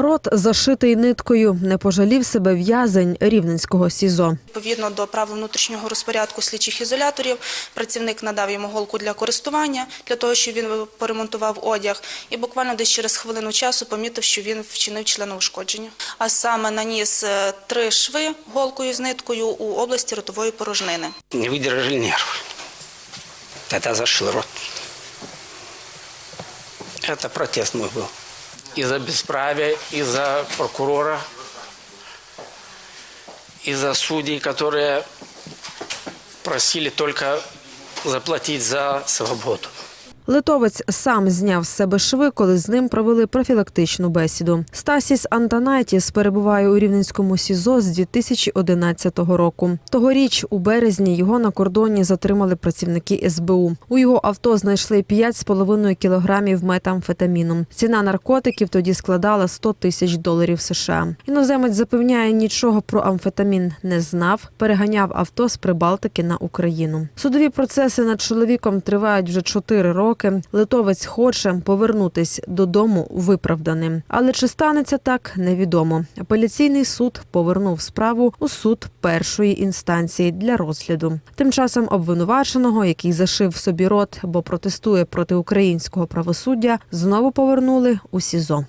Рот зашитий ниткою. Не пожалів себе в'язень рівненського СІЗО. Відповідно до правил внутрішнього розпорядку слідчих ізоляторів, працівник надав йому голку для користування, для того, щоб він поремонтував одяг, і буквально десь через хвилину часу помітив, що він вчинив членоушкодження. А саме наніс е, три шви голкою з ниткою у області ротової порожнини. Не выдержали нервы. Это зашил рот. Это протест был. из-за бесправие, и за прокурора, и за судей, которые просили только заплатить за свободу. Литовець сам зняв з себе шви, коли з ним провели профілактичну бесіду. Стасіс Антанайтіс перебуває у рівненському СІЗО з 2011 року. Тогоріч, у березні, його на кордоні затримали працівники СБУ. У його авто знайшли 5,5 кілограмів метамфетаміну. Ціна наркотиків тоді складала 100 тисяч доларів США. Іноземець запевняє, нічого про амфетамін не знав. Переганяв авто з Прибалтики на Україну. Судові процеси над чоловіком тривають вже 4 роки. Литовець хоче повернутись додому виправданим. Але чи станеться так, невідомо. Апеляційний суд повернув справу у суд першої інстанції для розгляду. Тим часом обвинуваченого, який зашив собі рот, бо протестує проти українського правосуддя, знову повернули у СІЗО.